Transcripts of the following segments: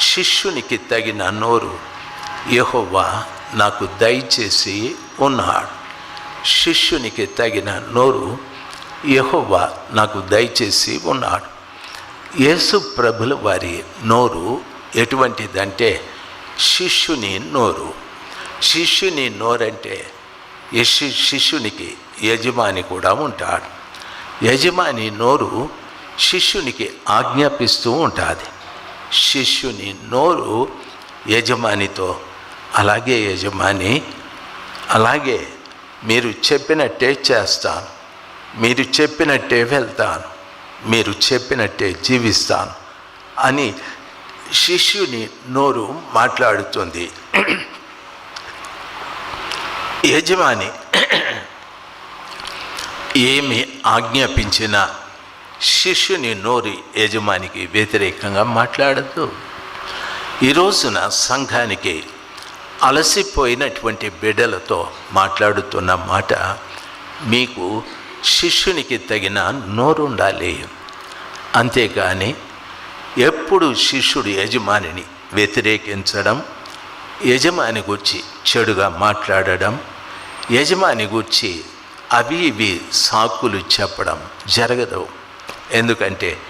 శిష్యునికి తగిన నోరు యహోవా నాకు దయచేసి ఉన్నాడు. శిష్యునికి తగిన నోరు యహోవా నాకు దయచేసి ఉన్నాడు. యేసు ప్రభుల వారి నోరు ఎటువంటిదంటే శిష్యుని నోరు. శిష్యుని నోరంటే యశి శిష్యునికి యజమాని కూడా ఉంటాడు. యజమాని నోరు శిష్యునికి ఆజ్ఞాపిస్తూ ఉంటుంది. శిష్యుని నోరు యజమానితో అలాగే యజమాని అలాగే మీరు చెప్పినట్టే చేస్తాను మీరు చెప్పినట్టే వెళ్తాను మీరు చెప్పినట్టే జీవిస్తాను అని శిష్యుని నోరు మాట్లాడుతుంది. యజమాని ఏమి ఆజ్ఞాపించినా శిష్యుని నోరు యజమానికి వ్యతిరేకంగా మాట్లాడద్దు. ఈ రోజున సంఘానికి అలసిపోయినటువంటి బిడ్డలతో మాట్లాడుతున్న మాట మీకు శిష్యునికి తగిన నోరు ఉండాలి. అంతేకాని ఎప్పుడు శిష్యుడు యజమానిని వ్యతిరేకించడం యజమాని గురించి చెడుగా మాట్లాడడం యజమాని గురించి అవి ఇవి సాకులు చెప్పడం జరగదు. ఎందుకంటే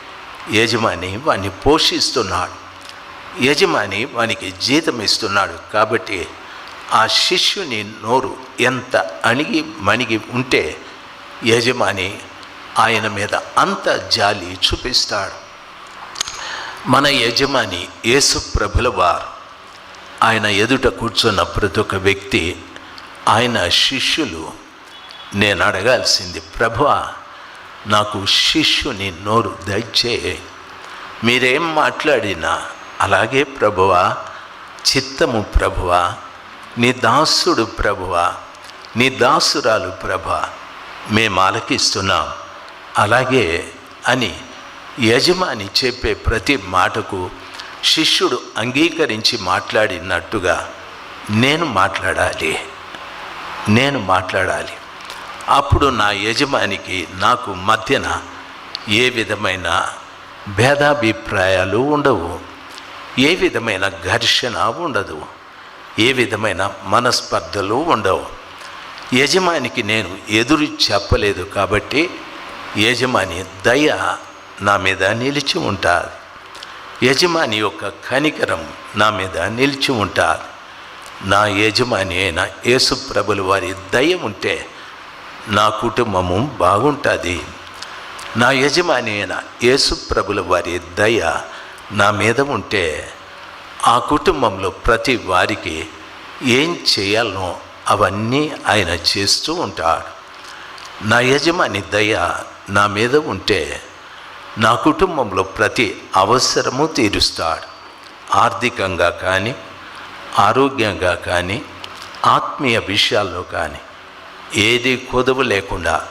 యజమాని వాణ్ణి పోషిస్తున్నాడు. యజమాని వానికి జీతం ఇస్తున్నాడు కాబట్టి ఆ శిష్యుని నోరు ఎంత అణిగి మణిగి ఉంటే యజమాని ఆయన మీద అంత జాలి చూపిస్తాడు. మన యజమాని యేసు ప్రభుల వారు. ఆయన ఎదుట కూర్చున్న ప్రతి ఒక్క వ్యక్తి ఆయన శిష్యులు నేను అడగాల్సింది ప్రభువా నాకు శిష్యుని నోరు దయచే. మీరేం మాట్లాడినా అలాగే ప్రభువా చిత్తము ప్రభువా నీ దాసుడు ప్రభువా నీ దాసురాలు ప్రభ మేము ఆలకిస్తున్నాం. అలాగే అని యజమాని చెప్పే ప్రతి మాటకు శిష్యుడు అంగీకరించి మాట్లాడినట్టుగా నేను మాట్లాడాలి. నేను మాట్లాడాలి. అప్పుడు నా యజమానికి నాకు మధ్యన ఏ విధమైన భేదాభిప్రాయాలు ఉండవు. ఏ విధమైన ఘర్షణ ఉండదు. ఏ విధమైన మనస్పర్ధలు ఉండవు. యజమానికి నేను ఎదురు చెప్పలేదు కాబట్టి యజమాని దయ నా మీద నిలిచి ఉంటుంది. యజమాని యొక్క కనికరం నా మీద నిలిచి ఉంటారు నా యజమాని అయిన యేసు వారి దయ ఉంటే నా కుటుంబము బాగుంటుంది. నా యజమాని అయిన యేసు ప్రభుల వారి దయ నా మీద ఉంటే ఆ కుటుంబంలో ప్రతి వారికి ఏం చేయాలనో అవన్నీ ఆయన చేస్తూ ఉంటాడు. నా యజమాని దయ నా మీద ఉంటే నా కుటుంబంలో ప్రతి అవసరము తీరుస్తాడు. ఆర్థికంగా కానీ ఆరోగ్యంగా కానీ ఆత్మీయ విషయాల్లో కానీ. ఏది కొదవ లేకుండా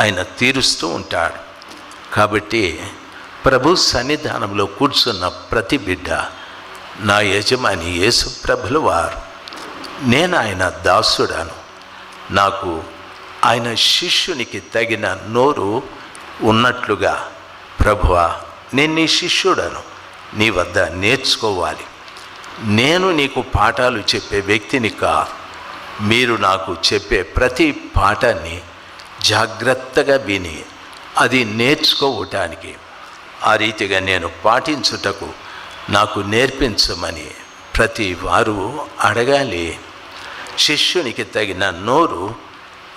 ఆయన తీరుస్తూ ఉంటాడు. కాబట్టి ప్రభు సన్నిధానంలో కూర్చున్న ప్రతి బిడ్డ నా యజమాని యేసు ప్రభుల వారు నేను ఆయన దాసుడాను. నాకు ఆయన శిష్యునికి తగిన నోరు ఉన్నట్లుగా ప్రభువా నేను నీ శిష్యుడను నీ వద్ద నేర్చుకోవాలి. నేను నీకు పాఠాలు చెప్పే వ్యక్తిని కాదు. మీరు నాకు చెప్పే ప్రతి పాఠాన్ని జాగ్రత్తగా విని అది నేర్చుకోవటానికి ఆ రీతిగా నేను పాటించుటకు నాకు నేర్పించమని ప్రతి వారు అడగాలి. శిష్యునికి తగిన నోరు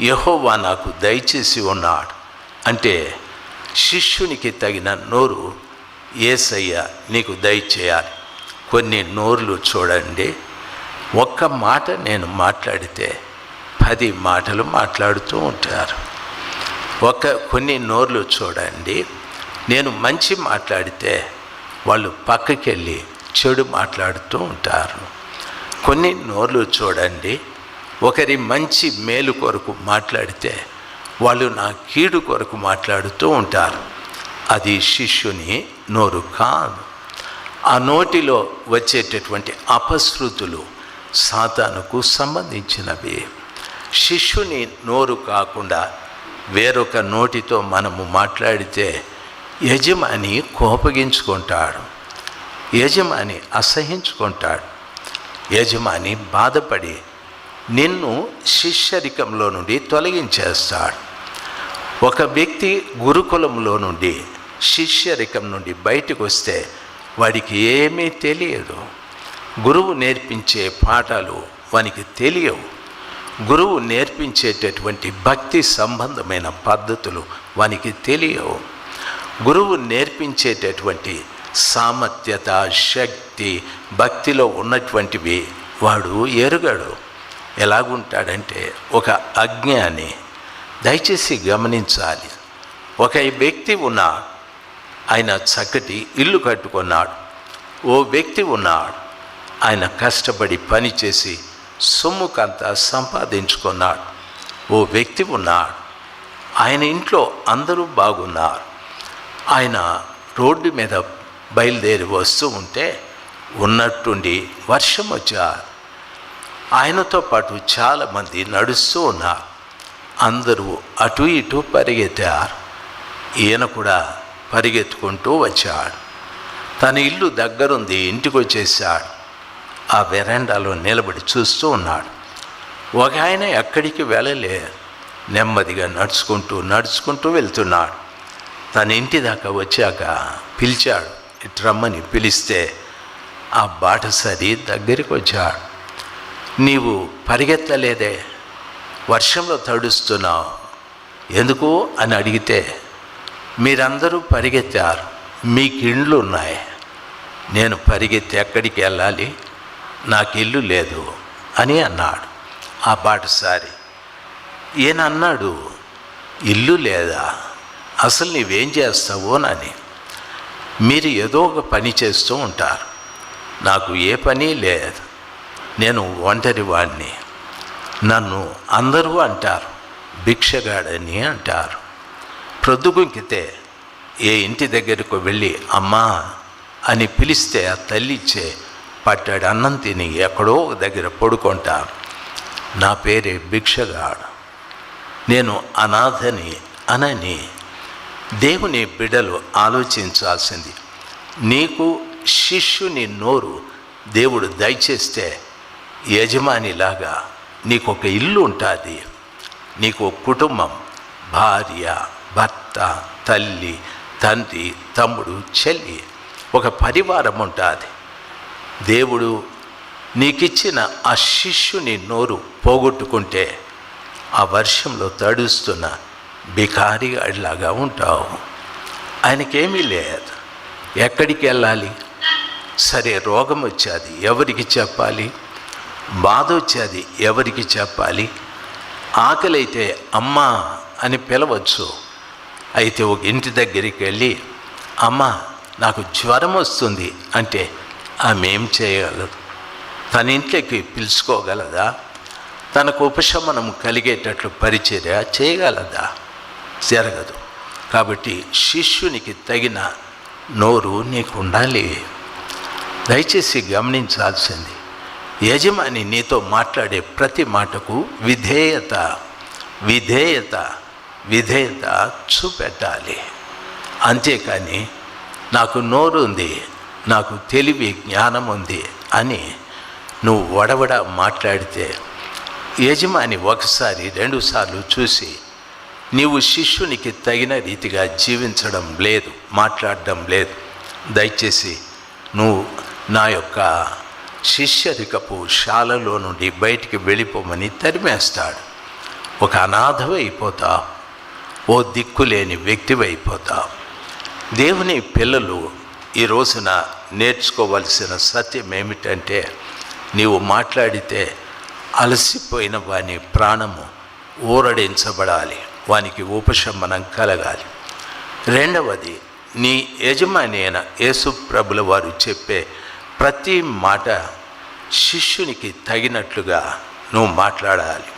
యహోవా నాకు దయచేసి ఉన్నాడు. అంటే శిష్యునికి తగిన నోరు ఏసయ్య నీకు దయచేయాలి. కొన్ని నోర్లు చూడండి. ఒక్క మాట నేను మాట్లాడితే పది మాటలు మాట్లాడుతూ ఉంటారు. ఒక కొన్ని నోర్లు చూడండి. నేను మంచి మాట్లాడితే వాళ్ళు పక్కకెళ్ళి చెడు మాట్లాడుతూ ఉంటారు. కొన్ని నోర్లు చూడండి. ఒకరి మంచి మేలు కొరకు మాట్లాడితే వాళ్ళు నా కీడు కొరకు మాట్లాడుతూ ఉంటారు. అది శిష్యుని నోరు కాదు. ఆ నోటిలో వచ్చేటటువంటి అపశృతులు సాతానుకు సంబంధించినవి. శిష్యుని నోరు కాకుండా వేరొక నోటితో మనము మాట్లాడితే యజమాని కోపగించుకుంటాడు. యజమాని అసహించుకుంటాడు. యజమాని బాధపడి నిన్ను శిష్యరికంలో నుండి తొలగించేస్తాడు. ఒక వ్యక్తి గురుకులంలో నుండి శిష్యరికం నుండి బయటకు వస్తే వాడికి ఏమీ తెలియదు. గురువు నేర్పించే పాఠాలు వానికి తెలియవు. గురువు నేర్పించేటటువంటి భక్తి సంబంధమైన పద్ధతులు వానికి తెలియవు. గురువు నేర్పించేటటువంటి సామర్థ్యత శక్తి భక్తిలో ఉన్నటువంటివి వాడు ఎరుగడు. ఎలాగుంటాడంటే ఒక అజ్ఞాని దయచేసి గమనించాలి. ఒక వ్యక్తి ఉన్నాడు ఆయన చక్కటి ఇల్లు కట్టుకున్నాడు. ఓ వ్యక్తి ఉన్నాడు. ఆయన కష్టపడి పనిచేసి సొమ్ముకంతా సంపాదించుకున్నాడు. ఓ వ్యక్తి ఉన్నాడు. ఆయన ఇంట్లో అందరూ బాగున్నారు. ఆయన రోడ్డు మీద బయలుదేరి వస్తూ ఉంటే ఉన్నట్టుండి వర్షం వచ్చారు. ఆయనతో పాటు చాలామంది నడుస్తూ ఉన్నారు. అందరూ అటు ఇటు పరిగెత్తారు. ఈయన కూడా పరిగెత్తుకుంటూ వచ్చాడు. తన ఇల్లు దగ్గరుంది ఇంటికి వచ్చేసాడు ఆ వెరాండాలో నిలబడి చూస్తూ ఉన్నాడు. ఒక ఆయన ఎక్కడికి వెళ్ళలే. నెమ్మదిగా నడుచుకుంటూ నడుచుకుంటూ వెళ్తున్నాడు. తన ఇంటి దాకా వచ్చాక పిలిచాడు. ఇటు రమ్మని పిలిస్తే ఆ బాటసారి దగ్గరికి వచ్చాడు. నీవు పరిగెత్తలేదే. వర్షంలో తడుస్తున్నావు. ఎందుకు? అని అడిగితే మీరందరూ పరిగెత్తారు. మీకు ఇండ్లు ఉన్నాయి నేను పరిగెత్తి ఎక్కడికి వెళ్ళాలి? నాకు ఇల్లు లేదు అని అన్నాడు. ఆ బాటసారి ఈయన అన్నాడు ఇల్లు లేదా? అసలు నీవేం చేస్తావు అని మీరు ఏదో ఒక పని చేస్తూ ఉంటారు. నాకు ఏ పని లేదు. నేను ఒంటరి వాడిని నన్ను అందరూ అంటారు భిక్షగాడని అంటారు. ప్రొద్దుగుంకితే ఏ ఇంటి దగ్గరకు వెళ్ళి అమ్మా అని పిలిస్తే ఆ తల్లిచ్చే పట్టాడు అన్నం తిని ఎక్కడో దగ్గర పడుకుంటా. నా పేరే భిక్షగాడు. నేను అనాథని అనని దేవుని బిడ్డలు ఆలోచించాల్సింది. నీకు శిష్యుని నోరు దేవుడు దయచేస్తే యజమానిలాగా నీకు ఒక ఇల్లు ఉంటుంది. నీకు ఒక కుటుంబం భార్య భర్త తల్లి తండ్రి తమ్ముడు చెల్లి ఒక పరివారం ఉంటుంది. దేవుడు నీకిచ్చిన ఆ శిష్యుని నోరు పోగొట్టుకుంటే ఆ వర్షంలో తడుస్తున్న బికారిగాడిలాగా ఉంటావు. ఆయనకేమీ లేదు. ఎక్కడికి వెళ్ళాలి? సరే రోగం వచ్చేది ఎవరికి చెప్పాలి? బాధ వచ్చేది ఎవరికి చెప్పాలి? ఆకలి అయితే అమ్మా అని పిలవచ్చు. అయితే ఒక ఇంటి దగ్గరికి వెళ్ళి అమ్మ నాకు జ్వరం వస్తుంది అంటే ఆమె ఏం చేయగలదు? తన ఇంట్లోకి పిలుచుకోగలదా? తనకు ఉపశమనం కలిగేటట్లు పరిచర్య చేయగలదా? జరగదు. కాబట్టి శిష్యునికి తగిన నోరు నీకు ఉండాలి దయచేసి గమనించాల్సింది యజమాని నీతో మాట్లాడే ప్రతి మాటకు విధేయత విధేయత విధేయత చూపెట్టాలి. అంతేకాని నాకు నోరు ఉంది నాకు తెలివి జ్ఞానం ఉంది అని నువ్వు వడవడ మాట్లాడితే యజమాని ఒకసారి రెండుసార్లు చూసి నీవు శిష్యునికి తగిన రీతిగా జీవించడం లేదు మాట్లాడడం లేదు. దయచేసి నువ్వు నా యొక్క శిష్యరికపు శాలలో నుండి బయటికి వెళ్ళిపోమని తరిమేస్తాడు. ఒక అనాథవైపోతావు ఓ దిక్కులేని వ్యక్తివైపోతావు దేవుని పిల్లలు ఈ రోజున నేర్చుకోవలసిన సత్యం ఏమిటంటే నీవు మాట్లాడితే అలసిపోయిన వాని ప్రాణము ఊరడించబడాలి వానికి ఉపశమనం కలగాలి. రెండవది నీ యజమాని అయిన యేసు ప్రభుల వారు చెప్పే ప్రతి మాట శిష్యునికి తగినట్లుగా నువ్వు మాట్లాడాలి.